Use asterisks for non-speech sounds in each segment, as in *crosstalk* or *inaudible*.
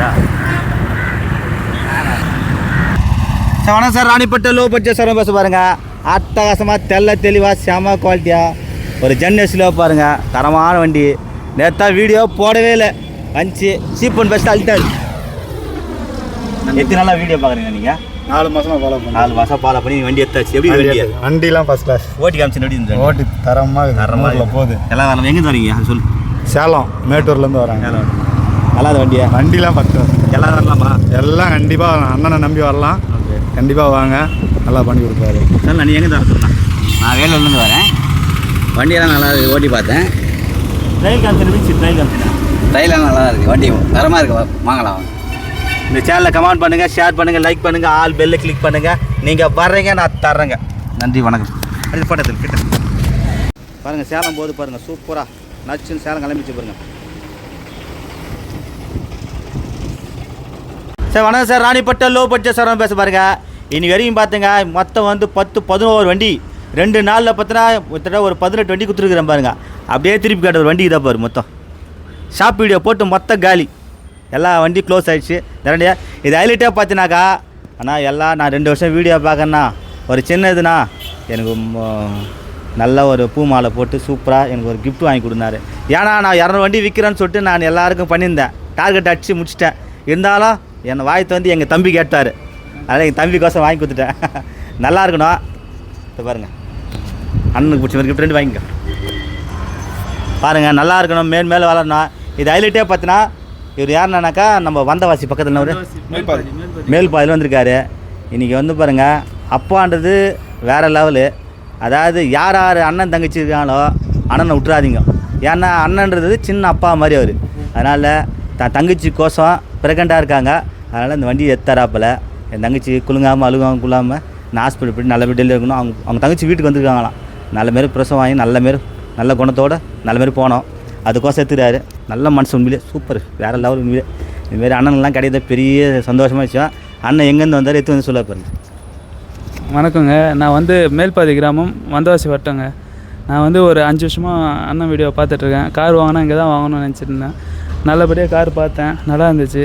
Sir வணக்கம் sir. Ranipet low budget sir பேச பாருங்க. அட்டகாசமாக தெல்ல தெளிவாக செம குவாலிட்டியாக ஒரு ஜென்எஸ்ல பாருங்க. தரமான வண்டி. நேத்தா வீடியோ போடவே இல்லை. வந்துச்சு. சீப் அண்ட் பெஸ்ட் அல்ட்டாரு எத்தனை நாளாக வீடியோ பார்க்குறீங்க நீங்கள் நாலு மாசமா ஃபாலோ பண்ணேன் நாலு மாதம் ஃபாலோ பண்ணி வண்டி எடுத்தாச்சு எப்படி வண்டி? வண்டிலாம் ஃபர்ஸ்ட் கிளாஸ் ஓட்டி காமிச்சு எப்படி இருந்தது? ஓட்டி தரமா தரமா தரமாக போகுது. எல்லாம் எங்கேருந்து வரீங்க? சொல்லு. சேலம் மேட்டூர்லேருந்து வராங்க நல்லா அது வண்டியா. வண்டிலாம் கிளாஸ் எல்லாம் வரலாமா? எல்லாம் கண்டிப்பாக அண்ணனை நம்பி வரலாம். கண்டிப்பாக வாங்க. நல்லா பண்ணி கொடுப்பாரு. சார் நான் எங்கே தர சொன்னேன்? நான் வேலூர்லேருந்து வரேன். வண்டியெல்லாம் நல்லா இருக்கு ஓட்டி பார்த்தேன். ட்ரையல் காமிச்சு ட்ரையல் காமிச்சு டைலாம் நல்லா இருக்குது வண்டி தரமாக இருக்கு வா- வாங்கலாம் வாங்க. இந்த சேனலை கமெண்ட் பண்ணுங்கள் ஷேர் பண்ணுங்கள் லைக் பண்ணுங்கள் ஆல் பெல்லை கிளிக் பண்ணுங்கள் நீங்கள் வர்றீங்க நான் தர்றேங்க. நன்றி வணக்கம். அது பட்டத்தில் கிட்ட பாருங்கள் சேலம் போது பாருங்கள் சூப்பராக நச்சுன்னு சேலம் கிளம்பிச்சு பாருங்கள் சார் வணக்கம் sir. Ranipet low budget sir பேச பாருங்க. இனி வரைக்கும் பார்த்துங்க மொத்தம் வந்து பத்து பதினோரு வண்டி. ரெண்டு நாளில் பார்த்தினா கிட்டத்தட்ட ஒரு பதினெட்டு வண்டி கொடுத்துருக்குறேன் பாருங்க. அப்படியே திருப்பி கேட்ட ஒரு வண்டி தான் பாரு மொத்தம். ஷாப் வீடியோ போட்டு மொத்த காலி. எல்லா வண்டி க்ளோஸ் ஆகிடுச்சு நிறையா இது ஹைலைட்டாக பார்த்தினாக்கா ஆனால் எல்லாம் நான் ரெண்டு வருஷம் வீடியோ பார்க்கறேன்னா ஒரு சின்ன எனக்கு நல்ல ஒரு பூ மாலை போட்டு சூப்பராக எனக்கு ஒரு கிஃப்ட் வாங்கி கொடுத்தாரு. ஏன்னா நான் இரநூறு வண்டி விற்கிறேன்னு சொல்லிட்டு நான் எல்லாருக்கும் பண்ணியிருந்தேன். டார்கெட் அடித்து முடிச்சிட்டேன். இருந்தாலும் என் வாய்த்து வந்து எங்கள் தம்பி கேட்டார். அதனால் எங்கள் தம்பிக்கோசம் வாங்கி கொடுத்துட்டேன். *laughs* நல்லா இருக்கணும். இதை பாருங்கள் அண்ணனுக்கு பிடிச்ச மாதிரி ரெண்டு வாங்கிக்கோ. பாருங்கள் நல்லா இருக்கணும். மேல் மேலே வளரணும். இது ஹைலைட்டே பார்த்தினா இவர் யாருனாக்கா நம்ம வந்தவாசி பக்கத்தில் ஒரு மேல் பாதையில் வந்திருக்காரு. இன்றைக்கி வந்து பாருங்கள் அப்பான்றது வேறு லெவலு. அதாவது யார் யார் அண்ணன் தங்கச்சி இருக்காங்களோ அண்ணனை விட்டுறாதீங்க. ஏன்னா அண்ணன்றது சின்ன அப்பா மாதிரி அவர். அதனால் த தங்கச்சி கோசம் ப்ரெக்னெண்ட்டாக இருக்காங்க. அதனால் இந்த வண்டியை எத்தராப்பில். என் தங்கச்சி குலுங்காமல் அழுகாமல் குள்ளாமல் நான் ஹாஸ்பிட்டல் போய்ட்டு நல்ல டெலிவரி இருக்கணும். அவங்க அவங்க தங்கச்சி வீட்டுக்கு வந்திருக்காங்களாம். நல்ல மாரி பிரசவம் வாங்கி நல்ல மாரி நல்ல குணத்தோடு நல்ல மாரி போனோம். அதுக்கோசம் எடுத்துக்கிறாரு நல்ல மனசு உண்மையிலே சூப்பர் வேறு லெவல் உண்மையிலே. இதுமாரி அண்ணன்லாம் கிடையாது பெரிய சந்தோஷமாக விஷயம். அண்ணன் எங்கேருந்து வந்தார்? எடுத்து வந்து சொல்ல பாருங்க. வணக்கங்க. நான் வந்து மேல்பாதி கிராமம் வந்தவாசி வட்டங்க. நான் வந்து ஒரு அஞ்சு வருஷமாக அண்ணன் வீடியோ பார்த்துட்ருக்கேன் கார் வாங்கினா இங்கே தான் வாங்கணும்னு நினச்சிருந்தேன் நல்லபடியாக கார் பார்த்தேன். நல்லா இருந்துச்சு.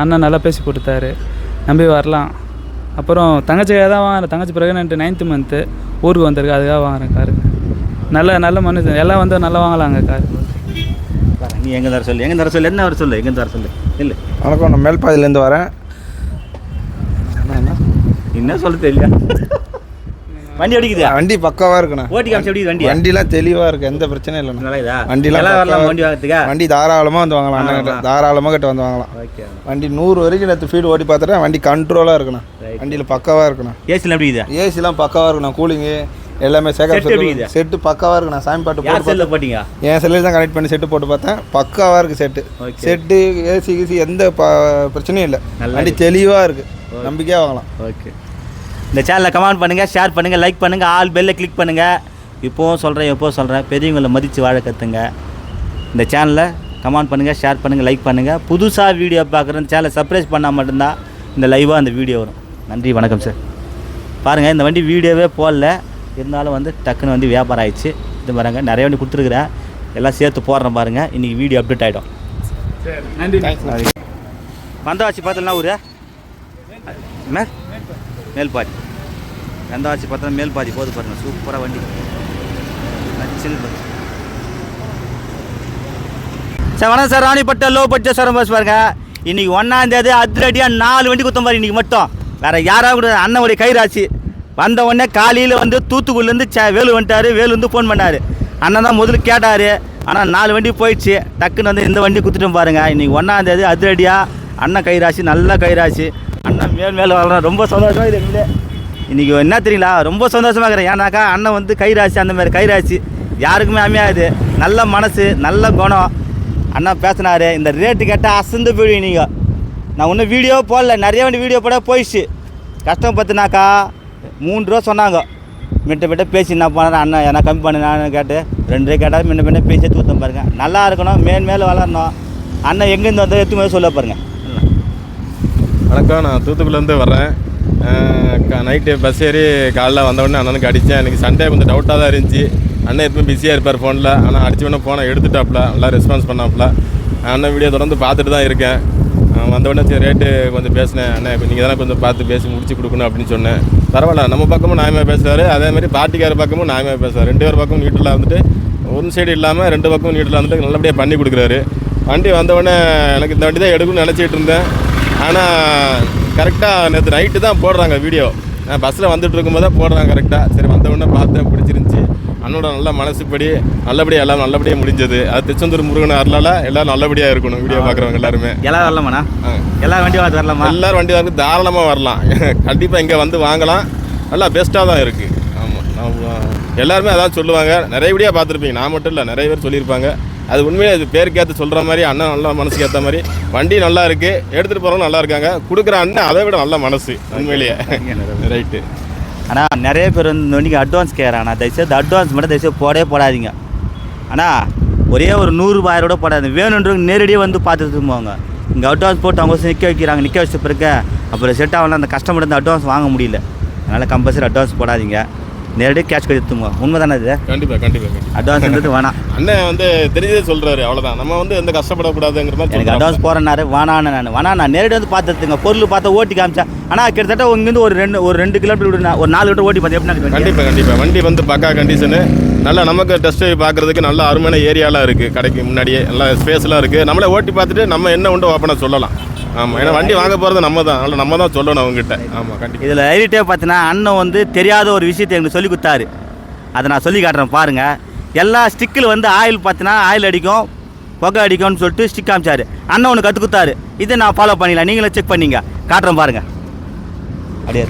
அண்ணன் நல்லா பேசி கொடுத்தாரு. நம்பி வரலாம். அப்புறம் தங்கச்சிக்காக தான் வாங்குறேன் தங்கச்சி ப்ரெக்னென்ட்டு நைன்த்து மந்த்து ஊருக்கு வந்திருக்கு அதுக்காக வாங்குறேன் காரு நல்ல நல்ல மனுஷன். எல்லாம் வந்து நல்லா வாங்கலாங்க கார் நீ எங்கே தர சொல்லு? எங்கே தர சொல்லு? என்ன வர சொல்லு? எங்கே தர சொல்லு? இல்லை வணக்கம் நான் மேல்பாதியிலேருந்து வரேன். என்ன சொல்ல தெரியல? வண்டி அடிக்குதா வண்டி பக்காவாக இருக்குண்ணா. ஓட்டி காமிச்சு எப்படி வண்டி வண்டிலாம் தெளிவாக இருக்குது எந்த பிரச்சனையும் இல்லைண்ணா. நல்லா இதா வண்டிலாம் வரலாம் பக்காவா- வண்டி வாங்கிறதுக்கா? வண்டி தாராளமாக வந்து வாங்கலாம் அண்ணன் கிட்ட. தாராளமாக கிட்ட வந்து வாங்கலாம். ஓகே. வண்டி நூறு வரைக்கும் நேற்று ஃபீடு ஓட்டி பார்த்துட்டேன் வண்டி கண்ட்ரோலாக இருக்குண்ணா. Right. வண்டியில் பக்காவாக இருக்குண்ணா. ஏசியில் எப்படி இதா ஏசிலாம் பக்காவாக இருக்குண்ணா கூலிங்கு எல்லாமே Set எப்படி சேகர் இது? செட்டு பக்காவாக இருக்குண்ணா சாமி பாட்டு போட்டு போட்டீங்க. என் செல்லில் தான் கனெக்ட் பண்ணி செட்டு போட்டு பார்த்தேன். பக்காவாக இருக்குது செட்டு. செட்டு ஏசி கீசி எந்த பிரச்சனையும் இல்லை. வண்டி தெளிவாக இருக்குது நம்பிக்கையாக வாங்கலாம். ஓகே இந்த சேனலில் கமெண்ட் பண்ணுங்கள் ஷேர் பண்ணுங்கள் லைக் பண்ணுங்கள் ஆல் பெல்லை கிளிக் பண்ணுங்கள் இப்போவும் சொல்கிறேன் எப்போவும் சொல்கிறேன் பெரியவங்களை மதித்து வாழ கற்றுங்க இந்த சேனலை கமெண்ட் பண்ணுங்கள் ஷேர் பண்ணுங்கள் லைக் பண்ணுங்கள் புதுசாக வீடியோ பார்க்குற சேனலை சர்ப்ரைஸ் பண்ணால் மட்டும்தான் இந்த லைவாக அந்த வீடியோ வரும். நன்றி வணக்கம் சார் பாருங்கள் இந்த வண்டி வீடியோவே போடல. இருந்தாலும் வந்து டக்குன்னு வந்து வியாபாரம் ஆயிடுச்சு. இது பாருங்க நிறைய வண்டி கொடுத்துருக்குறேன். எல்லாம் சேர்த்து போடுறேன் பாருங்கள் இன்றைக்கி வீடியோ அப்டேட் ஆகிடும் நன்றி. வந்தவாசி பார்த்தலாம் ஊர். மேல் மேல்பாதி. வந்தவாசி பார்த்தா மேல்பாதி போது பாருங்கள் சூப்பராக வண்டி. நச்சில் சார் வணக்கம் sir. Ranipet low budget sir bus பாருங்க. இன்னைக்கு ஒன்றாம் தேதி அதிரடியாக நாலு வண்டி குத்தம் பாரு இன்னைக்கு மட்டும். வேற யாராவது கூட அண்ணனுடைய கைராசி. வந்த உடனே காலையில் வந்து தூத்துக்குடிலேருந்து சே வேலு வந்துட்டாரு. வேலு வந்து ஃபோன் பண்ணார். அண்ணன் தான் முதல்ல கேட்டார். ஆனால் நாலு வண்டி போயிடுச்சு. டக்குன்னு வந்து இந்த வண்டி குத்துட்டோம் பாருங்க. இன்னைக்கு ஒன்றாந்தேதி அதிரடியாக அண்ணன் கைராசி நல்ல கைராசி. அண்ணன் மேல் மேலே வளரணும் ரொம்ப சந்தோஷமாக இது எங்களே இன்றைக்கி என்ன தெரியுங்களா? ரொம்ப சந்தோஷமாக இருக்கிறேன். ஏன்னாக்கா அண்ணன் வந்து கைராசி அந்த மாதிரி கைராசி. யாருக்குமே அமையாது. நல்ல மனசு நல்ல குணம். அண்ணா பேசினாரு இந்த ரேட்டு கேட்டால் அசந்து போயிடுவீங்க நீங்கள் நான் இன்னும் வீடியோ போடல. நிறைய வண்டி வீடியோ போட போயிடுச்சு. கஷ்டம் பார்த்தினாக்கா மூணு ரூபா சொன்னாங்க. மிட்ட மிட்ட பேசி என்ன பண்ணாரு அண்ணன் என்ன கம்மி பண்ணு நான் கேட்டு ரெண்டு ரூபா கேட்டால் மின்ன பின்ன பேசி தூத்தம் பாருங்கள் நல்லா இருக்கணும். மேன் மேலே வளரணும். அண்ணன் எங்கேருந்து வந்தால் எத்தனை சொல்ல பாருங்க. வணக்கம். நான் தூத்துக்குடிலேருந்து வர்றேன். நைட்டு பஸ் ஏறி காலைல வந்தவொடனே அண்ணனுக்கு அடித்தேன். எனக்கு சண்டே கொஞ்சம் டவுட்டாக தான் இருந்துச்சு. அண்ணன் எப்பவும் பிஸியாக இருப்பார் ஃபோனில் ஆனால் அடிச்ச உடனே ஃபோனை எடுத்துட்டாப்புல. நல்லா ரெஸ்பான்ஸ் பண்ணாப்புல. அண்ணன் வீடியோ தொடர்ந்து பார்த்துட்டு தான் இருக்கேன். வந்தவொடனே சரி ரேட்டு கொஞ்சம் பேசினேன். அண்ணே நீங்கள் தானே கொஞ்சம் பார்த்து பேசி முடிச்சு கொடுக்கணும் அப்படின்னு சொன்னேன். பரவாயில்ல நம்ம பக்கமும் நாயமாக பேசுகிறாரு அதே மாதிரி பார்ட்டிக்கார பக்கமும் நாயமாக பேசுகிறார் ரெண்டு பேர் பக்கமும் நீட்டில் வந்துட்டு ஒரு சைடு இல்லாமல் ரெண்டு பக்கமும் நீட்டில் வந்துட்டு நல்லபடியாக பண்ணி கொடுக்குறாரு. வண்டி வந்தவொடனே எனக்கு இந்த வண்டி தான் எடுக்கணும்னு நினச்சிட்டு இருந்தேன். ஆனால் கரெக்டாக நேற்று நைட்டு தான் போடுறாங்க வீடியோ நான் பஸ்ஸில் வந்துட்டு இருக்கும்போது தான் போடுறாங்க கரெக்டாக சரி வந்த உடனே பார்த்தேன் பிடிச்சிருந்துச்சி. அண்ணோட நல்ல மனசுப்படி நல்லபடியாக எல்லாம் நல்லபடியாக முடிஞ்சது. அது திருச்செந்தூர் முருகன் அருளால் எல்லாம் நல்லபடியாக இருக்கணும் வீடியோ பார்க்குறவங்க எல்லாருமே. எல்லாரும் வரலாமாண்ணா. எல்லாரும் வண்டி பார்த்து வரலாமா? எல்லாரும் வண்டி வாங்க தாராளமாக வரலாம். *laughs* கண்டிப்பாக இங்கே வந்து வாங்கலாம். நல்லா பெஸ்ட்டாக தான் இருக்குது ஆமாம் எல்லாருமே அதான் சொல்லுவாங்க. நிறைய வீடியோ பார்த்துருப்பீங்க. நான் மட்டும் இல்லை நிறைய பேர் சொல்லியிருப்பாங்க. அது உண்மையிலே அது பேருக்கேற்ற சொல்கிற மாதிரி அண்ணன் நல்லா மனசுக்கு ஏற்ற மாதிரி. வண்டி நல்லா இருக்குது எடுத்துகிட்டு போகிறவங்க நல்லா இருக்காங்க. கொடுக்குற அண்ணன் அதை விட நல்ல மனசு உண்மையிலேயே. ரைட்டு ஆனால் நிறைய பேர் வந்து இந்த வண்டிக்கு அட்வான்ஸ் கேட்குறாங்க தயவுசெய்து அட்வான்ஸ் மட்டும் தயவுசெய்து போடவே போடாதீங்க. ஆனால் ஒரே ஒரு நூறுரூபாயோட போடாது. வேணுன்றவங்க நேரடியாக வந்து பார்த்துட்டு போவாங்க இங்கே அட்வான்ஸ் போட்டு அவங்க நிற்க வைக்கிறாங்க நிற்க வச்ச பிறகு அப்புறம் செட் ஆகலாம் அந்த கஸ்டமர் வந்து அட்வான்ஸ் வாங்க முடியல. அதனால் கம்பல்சரி அட்வான்ஸ் போடாதீங்க. நேரடியாக கேஷ் கொடுத்துங்க உண்மை தானே இது? கண்டிப்பாக கண்டிப்பாக கண்டிப்பாக அட்வான்ஸ்ன்றது வேணாம் அண்ணன் வந்து தெரிஞ்சதே சொல்கிறாரு அவ்வளோதான் நம்ம வந்து எந்த கஷ்டப்படக்கூடாதுங்கிற மாதிரி எனக்கு. அட்வான்ஸ் போகிறேன்னாரு வேணான்னு நான். வேணா நான் நேரடி வந்து பார்த்துட்டுங்க பொருள் பார்த்து ஓட்டி காமிச்சேன் ஆனால் கிட்டத்தட்ட இங்கேருந்து ஒரு ரெண்டு ஒரு ரெண்டு கிலோமீட்டர் ஒரு நாலு கிலோமீட்டர் ஓட்டி பார்த்து எப்படி கண்டிப்பாக கண்டிப்பாக வண்டி வந்து பக்கா கண்டிஷனு நல்லா நமக்கு டெஸ்ட் பார்க்குறதுக்கு நல்ல அருமையான ஏரியாலாம் இருக்குது கடைக்கு முன்னாடியே. நல்லா ஸ்பேஸ்லாம் இருக்குது நம்மளே ஓட்டி பார்த்துட்டு நம்ம என்ன உண்டோ ஓப்பனாக சொல்லலாம். ஆமாம் ஏன்னா வண்டி வாங்க போகிறது நம்ம தான் அதனால் நம்ம தான் சொல்லணும் அவங்ககிட்ட. ஆமாம் கண்டிப்பாக இதில் ஹைலைட்டே பார்த்தீங்கன்னா அண்ணன் வந்து தெரியாத ஒரு விஷயத்தை எங்களுக்கு சொல்லி கொடுத்தாரு. அதை நான் சொல்லி காட்டுறேன் பாருங்கள் எல்லா ஸ்டிக்கில் வந்து ஆயில் பார்த்தீங்கன்னா ஆயில் அடிக்கும் புகை அடிக்கும்னு சொல்லிட்டு ஸ்டிக் காமிச்சாரு. அண்ணன் ஒன்று கற்றுக் கொடுத்தாரு. இதை நான் ஃபாலோ பண்ணிக்கலாம் நீங்களும் செக் பண்ணீங்க. காட்டுறேன் பாருங்கள் அப்படியே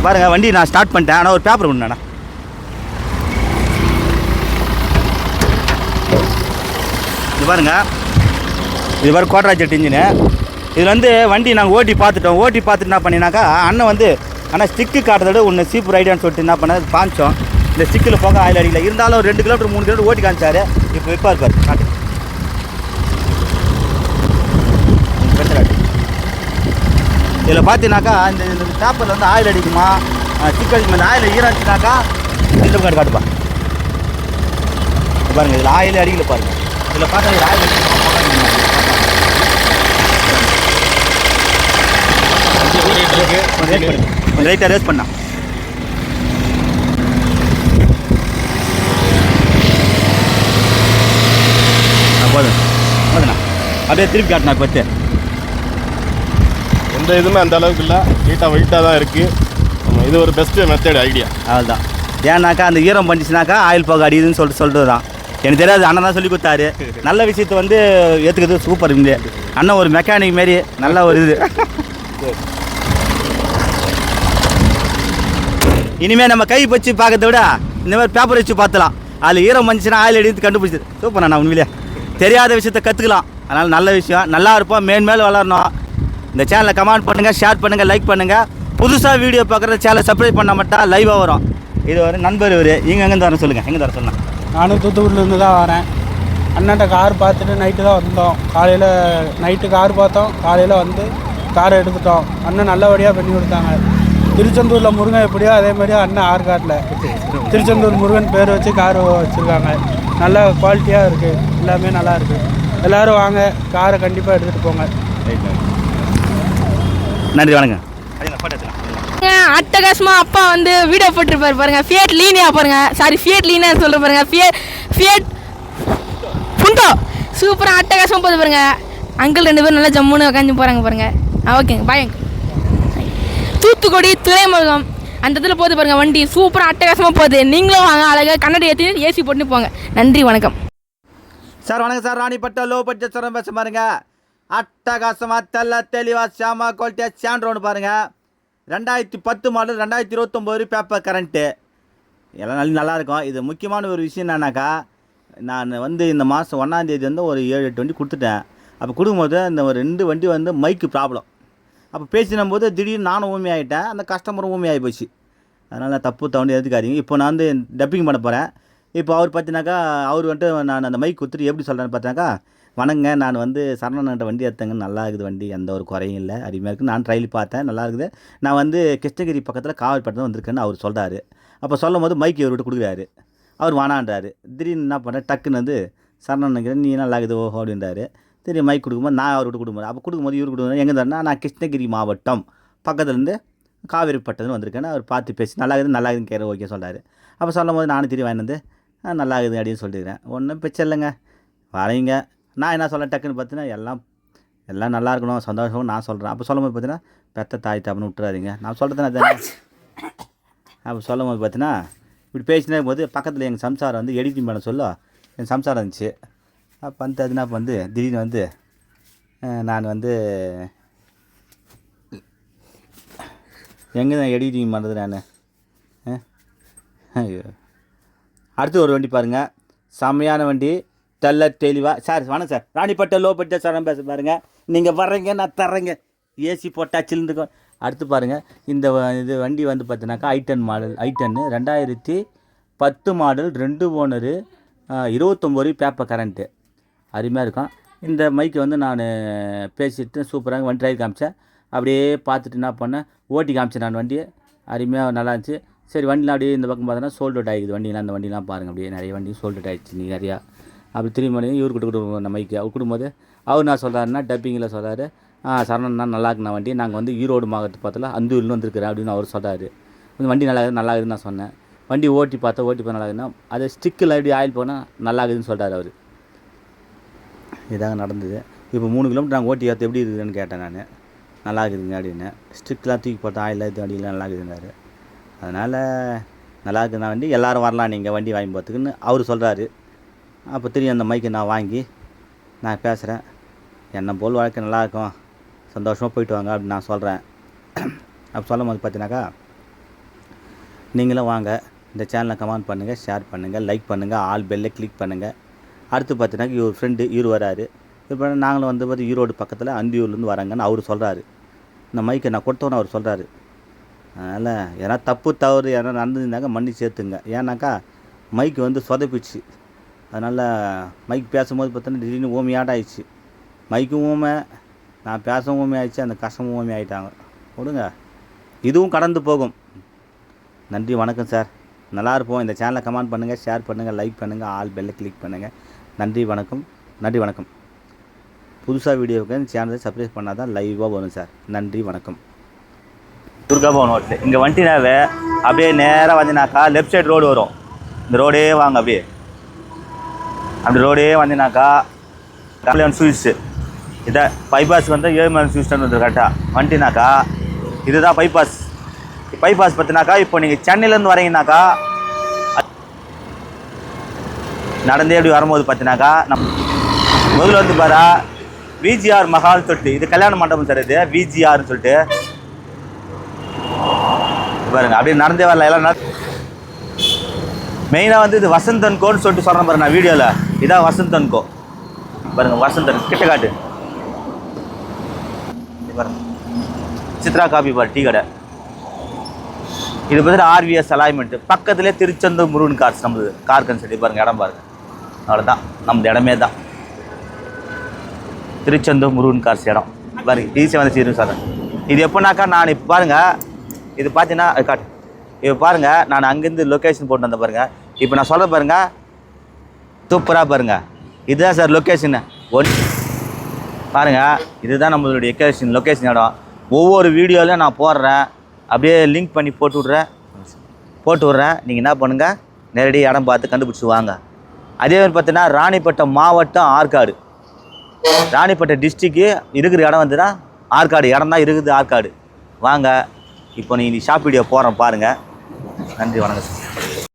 இருக்கு. பாருங்க வண்டி நான் ஸ்டார்ட் பண்ணிட்டேன். ஆனால் ஒரு பேப்பர் ஒன்றுண்ணா இது பாருங்க. இது பாரு கோட்ரா ஜெட் இன்ஜினு இதில் வந்து வண்டி நாங்கள் ஓட்டி பார்த்துட்டோம். ஓட்டி பார்த்துட்டு என்ன பண்ணினாக்கா அண்ணன் வந்து ஆனால் ஸ்டிக்கு காட்டுறதோட ஒன்று சீப்பு ரைடான்னு சொல்லிட்டு என்ன பண்ணாரு பாஞ்சோம் இந்த ஸ்டிக்கில் போக ஆயில் அடிக்கல. இருந்தாலும் ஒரு ரெண்டு கிலோமீட்டர் மூணு கிலோமீட்டர் ஓட்டி காமிச்சாரு. இப்போ வைப்பார் பாரு காட்டு பிரச்சனை காட்டு. இதில் பார்த்தீங்கன்னாக்கா இந்த இந்த சாப்பரில் வந்து ஆயில் அடிக்குமா? ஸ்டிக் இந்த ஆயில் ஈரம் இருந்துச்சுனாக்கா இந்த கார்டு காட்டுப்பா. பாருங்கள் இதில் ஆயில் அடிக்கல பாருங்கள் இதில் பார்த்தா இது ஆயில் அடிக்கணும் கொஞ்சம் கொஞ்சம் லைட்டாக ரேஸ் பண்ணா. போதும். போதுண்ணா அப்படியே திருப்பி காட்டினா பத்து எந்த இதுவுமே அந்த அளவுக்கு இல்லை. நீட்டாக வெயிட்டாக தான் இருக்குது இது ஒரு பெஸ்ட்டு மெத்தட் ஐடியா அதுதான் ஏன்னாக்கா அந்த ஈரம் பண்ணிச்சுனாக்கா ஆயில் போக அடியுதுன்னு சொல்லிட்டு சொல்லிட்டு தான் எனக்கு தெரியாது அண்ணன் தான் சொல்லி கொடுத்தாரு. நல்ல விஷயத்தை வந்து ஏற்றுக்கிறது சூப்பர் இருந்து அண்ணன் ஒரு மெக்கானிக் மாரி நல்ல ஒரு இது. இனிமேல் நம்ம கை வச்சு பார்க்கறத விட இந்த மாதிரி பேப்பர் வச்சு பார்த்துலாம். அதில் ஈரம் வந்துச்சுன்னா ஆயில் அடித்து கண்டுபிடிச்சது சூப்பர் அண்ணா உண்மையிலே தெரியாத விஷயத்த கற்றுக்கலாம் அதனால் நல்ல விஷயம். நல்லா இருப்போம். மேன்மேல் வளரணும். இந்த சேனலை கமெண்ட் பண்ணுங்கள் ஷேர் பண்ணுங்கள் லைக் பண்ணுங்கள் புதுசாக வீடியோ பார்க்குற சேனலை சப்ஸ்கிரைப் பண்ண மாட்டா லைவாக வரும். இது ஒரு நண்பர் இவர். இங்கே எங்கேருந்து வரேன் சொல்லுங்கள் எங்கே வர சொன்னா? நானும் தூத்துக்குடியிலேருந்து தான் வரேன். அண்ணன்ட்ட கார் பார்த்துட்டு நைட்டு தான் வந்தோம். காலையில் நைட்டு கார் பார்த்தோம். காலையில் வந்து காரை எடுத்துட்டோம். அண்ணன் நல்லபடியாக பண்ணி கொடுத்தாங்க. திருச்செந்தூரில் முருகன் எப்படியோ அதே மாதிரியே அண்ணன் ஆர் காட்டில் திருச்செந்தூர் முருகன் பேர் வச்சு கார் வச்சுருக்காங்க. நல்ல குவாலிட்டியாக இருக்குது எல்லாமே நல்லா இருக்குது எல்லோரும் வாங்க. காரை கண்டிப்பாக எடுத்துகிட்டு போங்க. நன்றி வணக்கம். அட்டகாசமா அப்பா வந்து வீடியோ போட்டிருப்பாரு பாருங்க. ஃபியட் லீனியா பாருங்க. சாரி ஃபியட் லீனியா சொல்ற பாருங்க. ஃபியட் ஃபியட் புண்டோ சூப்பரா அட்டகாசமா போகுது பாருங்க. அங்கிள் ரெண்டு பேரும் நல்லா ஜம்முன்னு உட்காந்து போறாங்க பாருங்க. ஓகேங்க பாய் தூத்துக்குடி துறைமுகம். அந்த இடத்துல போகுது பாருங்க வண்டி. சூப்பரா அட்டகாசமா போகுது. நீங்களும் வாங்க அழகா கண்ணாடி ஏற்றி ஏசி போட்டு போங்க. நன்றி வணக்கம். சார் வணக்கம் sir. Ranipet low budget sir பேச பாருங்க. அட்டகாசமாக தெல்ல தெளிவாக சாமா குவாலிட்டியாக சாண்ட்ரோன்னு பாருங்கள் ரெண்டாயிரத்தி பத்து மாடல் ரெண்டாயிரத்தி இருபத்தொம்போது பேப்பர் கரண்ட்டு எல்லாம் நல்ல நல்லாயிருக்கும். இது முக்கியமான ஒரு விஷயம் என்னன்னாக்கா நான் வந்து இந்த மாதம் ஒன்றாந்தேதி வந்து ஒரு ஏழு எட்டு வண்டி கொடுத்துட்டேன். அப்போ கொடுக்கும்போது இந்த ஒரு ரெண்டு வண்டி வந்து மைக்கு ப்ராப்ளம் அப்போ பேசினும்போது திடீர்னு நானும் ஊமி ஆகிட்டேன். அந்த கஸ்டமரும் ஊமி ஆகி போச்சு. அதனால் தப்பு தவண்டி எதுக்காதீங்க இப்போ நான் வந்து டப்பிங் பண்ண போகிறேன் இப்போ அவர் பார்த்தினாக்கா அவர் வந்துட்டு நான் அந்த மைக் கொடுத்துட்டு எப்படி சொல்கிறேன்னு பார்த்தாக்கா வணங்க நான் வந்து சரணன்ட்ட வண்டி எடுத்தேங்க நல்லா இருக்குது வண்டி. எந்த ஒரு குறையும் இல்லை. அருமையாக இருக்குது நான் ட்ரையல் பார்த்தேன். நல்லா இருக்குது. நான் வந்து கிருஷ்ணகிரி பக்கத்தில் காவல்பட்டம் வந்திருக்கேன்னு அவர் சொல்கிறாரு அப்போ சொல்லும் போது மைக் இவர்கிட்ட கொடுக்குறாரு. அவர் வானான்றாரு. திடீர்னு என்ன பண்ணேன் டக்குன்னு வந்து சரணன் நீ நல்லா இருக்குது? ஓஹோ அப்படின்றாரு. திடீர் மைக் கொடுக்கும்போது நான் அவர்கிட்ட கொடுக்கும்போது அப்போ கொடுக்கும்போது இவர் கொடுக்கும்போது எங்கே இருந்தாருன்னா நான் கிருஷ்ணகிரி மாவட்டம் பக்கத்துலேருந்து காவேரி பட்டதுன்னு வந்திருக்கேன்னு அவர் பார்த்து பேசி நல்லா இருக்குது நல்லா இருக்குன்னு கேட்க ஓகே சொல்கிறாரு அப்போ சொல்லும் போது நானும் திரும்பி வாங்கிட்டு வந்து நல்லா இருக்குது அப்படின்னு சொல்லியிருக்கிறேன் ஒன்றும் பிரச்சனை இல்லைங்க. வரைங்க. நான் என்ன சொல்ல டக்குன்னு பார்த்தீங்கன்னா எல்லாம் எல்லாம் நல்லா இருக்கணும். சந்தோஷமும் நான் சொல்கிறேன் அப்போ சொல்லும்போது பார்த்தீங்கன்னா பெத்த தாய் தப்புன்னு விட்டுறாதீங்க. நான் சொல்கிறது நான் அப்போ சொல்லும் போது பார்த்தீங்கன்னா இப்படி பேசினே போது பக்கத்தில் எங்கள் சம்சாரம் வந்து எடிட்டிங் பண்ண சொல்ல என் சம்சாரம் இருந்துச்சு. அப்போ வந்து அதுனா அப்போ வந்து திடீர்னு வந்து நான் வந்து எங்கே தான் எடிட்டிங் பண்ணுறது நான்? ஐயோ. அடுத்து ஒரு வண்டி பாருங்கள் செம்மையான வண்டி. தெல்ல தெளிவாக சார் வணக்கம் sir. Ranipet low budget sir பேச பாருங்கள் நீங்கள் வர்றீங்க நான் தர்றேங்க. ஏசி போட்டால் சில்லுருக்கும் அடுத்து பாருங்கள் இந்த வ- இது வண்டி வந்து பார்த்தீங்கன்னாக்கா ஐட்டன் மாடல். ஐட்டன்னு ரெண்டாயிரத்தி பத்து மாடல் ரெண்டு ஓனரு இருபத்தொம்போது பேப்பர் கரண்ட்டு அருமையாக இருக்கும். இந்த மைக்கை வந்து நான் பேசிட்டு சூப்பராக வண்டி ட்ரைவ் காமிச்சேன். அப்படியே பார்த்துட்டு என்ன பண்ணேன்? ஓட்டி காமிச்சேன் நான் வண்டியை. அருமையாக நல்லா இருந்துச்சு. சரி வண்டிலாம் அப்படியே இந்த பக்கம் பார்த்தோன்னா சோல்ட் அவுட் ஆகிடுது வண்டிலாம் அந்த வண்டிலாம் பாருங்கள் அப்படியே நிறைய வண்டி சோல்ட் அவுட் ஆகிடுச்சு நீ நிறையா. அப்படி திரும்பி பண்ணி இவர் கிட்ட கொடுக்கும் அந்த மைக்கு அவர் கொடுக்கும்போது அவர் நான் சொல்கிறாருன்னா டப்பிங்கில் சொல்கிறாரு ஆ சரணன் நல்லா இருக்குண்ணா வண்டி. நாங்கள் வந்து ஈரோடு மாவட்டத்து பக்கத்தில் அந்தூர்லேருந்து வந்துருக்குறேன் அப்படின்னு அவர் சொல்கிறாரு கொஞ்சம் வண்டி நல்லா இருக்குது நல்லா இருக்குதுன்னு நான் சொன்னேன். வண்டி ஓட்டி பார்த்தா ஓட்டி பார்த்தா நல்லா இருக்குன்னா அது ஸ்டிக்கில் எப்படி ஆயில் போனால் நல்லா இருக்குதுன்னு சொல்கிறாரு அவர். இதாக நடந்தது. இப்போ மூணு கிலோமீட்டர் நாங்கள் ஓட்டி ஏற்ற எப்படி இருக்குதுன்னு கேட்டேன் நான். நல்லா இருக்குதுங்க அப்படின்னு. ஸ்டிக்லாம் தூக்கி போட்டால் ஆயில் இது வண்டியெலாம் நல்லா இருக்குதுன்னாரு. அதனால் நல்லா இருக்குதுண்ணா வண்டி? எல்லோரும் வரலாம். நீங்கள் வண்டி வாங்கி போகிறதுக்குன்னு அவர் சொல்கிறாரு அப்போ திரும்பி அந்த மைக்கை நான் வாங்கி நான் பேசுகிறேன் என்ன போல் வாழ்க்கை நல்லாயிருக்கும் சந்தோஷமாக போயிட்டு வாங்க அப்படின்னு நான் சொல்கிறேன் அப்போ சொல்லும் போது பார்த்தீங்கன்னாக்கா நீங்களும் வாங்க. இந்த சேனலை கமெண்ட் பண்ணுங்கள் ஷேர் பண்ணுங்கள் லைக் பண்ணுங்கள் ஆல் பெல்லை கிளிக் பண்ணுங்கள் அடுத்து பார்த்தீங்கன்னா இவர் ஃப்ரெண்டு இவர் வராரு. இப்போ நாங்களும் வந்து பார்த்து ஈரோடு பக்கத்தில் அந்தியூர்லேருந்து வராங்கன்னு அவர் சொல்கிறாரு இந்த மைக்கை நான் கொடுத்தோன்னு அவர் சொல்கிறாரு அதனால் ஏன்னா தப்பு தவறு எதனா நடந்துருந்தாங்க மண்ணி சேர்த்துங்க. ஏன்னாக்கா மைக் வந்து சொதப்பிச்சு. அதனால் மைக் பேசும்போது பார்த்தோன்னா திடீர்னு ஊமையாட்டம் ஆயிடுச்சு. மைக்கும் ஊமை நான் பேசவும் ஊமை ஆயிடுச்சு அந்த கஷ்டமும் ஊமை ஆகிட்டாங்க விடுங்க. இதுவும் கடந்து போகும். நன்றி வணக்கம் சார் நல்லா இருப்போம். இந்த சேனலை கமெண்ட் பண்ணுங்கள் ஷேர் பண்ணுங்கள் லைக் பண்ணுங்கள் ஆல் பெல்லை கிளிக் பண்ணுங்கள் நன்றி வணக்கம். நன்றி வணக்கம். புதுசாக வீடியோவுக்கு இந்த சேனலை சப்ஸ்கிரைப் பண்ணால் தான் லைவாக வரும் சார் நன்றி வணக்கம். துர்கா பவன் ஹோட்டல் இங்கே வந்துட்டினாவே அப்படியே நேராக வந்தினாக்கா லெஃப்ட் சைடு ரோடு வரும். இந்த ரோடே வாங்க அப்படியே. அப்படி ரோடே வந்தினாக்கா கல்யாண் ஸ்வீட்ஸு இதை பைபாஸ் வந்து ஏழுமலை ஸ்வீட்ஸ்னு வந்து கரெக்டாக வந்துட்டினாக்கா இதுதான் பைபாஸ் பைபாஸ் பார்த்தினாக்கா இப்போ நீங்கள் சென்னையிலேருந்து வரீங்கனாக்கா நடந்தே அப்படி வரும்போது பார்த்தினாக்கா நம் முதல்ல வந்து பாரா விஜிஆர் மஹால் தொட்டு. இது கல்யாண மண்டபம் தருது விஜிஆர்னு சொல்லிட்டு. பாருங்கள் பாருங்க அப்படியே நடந்தே வரல. எல்லாம் மெயினாக வந்து இது வசந்தன் கோன்னு சொல்லிட்டு சொல்கிறேன் பாருங்க நான் வீடியோவில் இதான் வசந்தன் கோ. பாருங்க வசந்தன் கிட்ட காட்டு. பாருங்க. சித்ரா காபி பார் டீ கடை. இது பார்த்தீங்கன்னா ஆர்விஎஸ் அலாய்மெண்ட் பக்கத்துலேயே திருச்செந்தூர் முருகன் கார்ஸ் நம்மளுது கார் கன்சல்டி பாருங்கள் இடம் பாருங்கள் அவ்வளோதான் நம்ம இடமே தான். திருச்செந்தூர் முருகன் கார்ஸ் இடம். பாருங்க ஈஸியாக வந்து சீரும் சார் இது எப்போனாக்கா நான் இப்போ பாருங்கள் இது பார்த்தீங்கன்னா அது காட்டு. இப்போ பாருங்கள் நான் அங்கேருந்து லொக்கேஷன் போட்டு வந்தேன் பாருங்கள் இப்போ நான் சொல்ல பாருங்கள் சூப்பராக பாருங்கள் இதுதான் சார் லொக்கேஷனு ஒன் பாருங்கள் இதுதான் நம்மளுடைய லொக்கேஷன் லொக்கேஷன் இடம். ஒவ்வொரு வீடியோலையும் நான் போடுறேன். அப்படியே லிங்க் பண்ணி போட்டு விட்றேன். போட்டு விட்றேன். நீங்கள் என்ன பண்ணுங்கள் நேரடி இடம் பார்த்து கண்டுபிடிச்சி வாங்க. அதே மாதிரி பார்த்தீங்கன்னா ராணிப்பட்டம் மாவட்டம் ஆற்காடு. ராணிப்பேட்டை டிஸ்ட்ரிக்கு இருக்கிற இடம் வந்துன்னா ஆற்காடு. இடம் தான் இருக்குது ஆற்காடு. வாங்க இப்போ நீ ஷாப் வீடியோ போகிறேன் பாருங்கள் நன்றி வணக்கம். சார்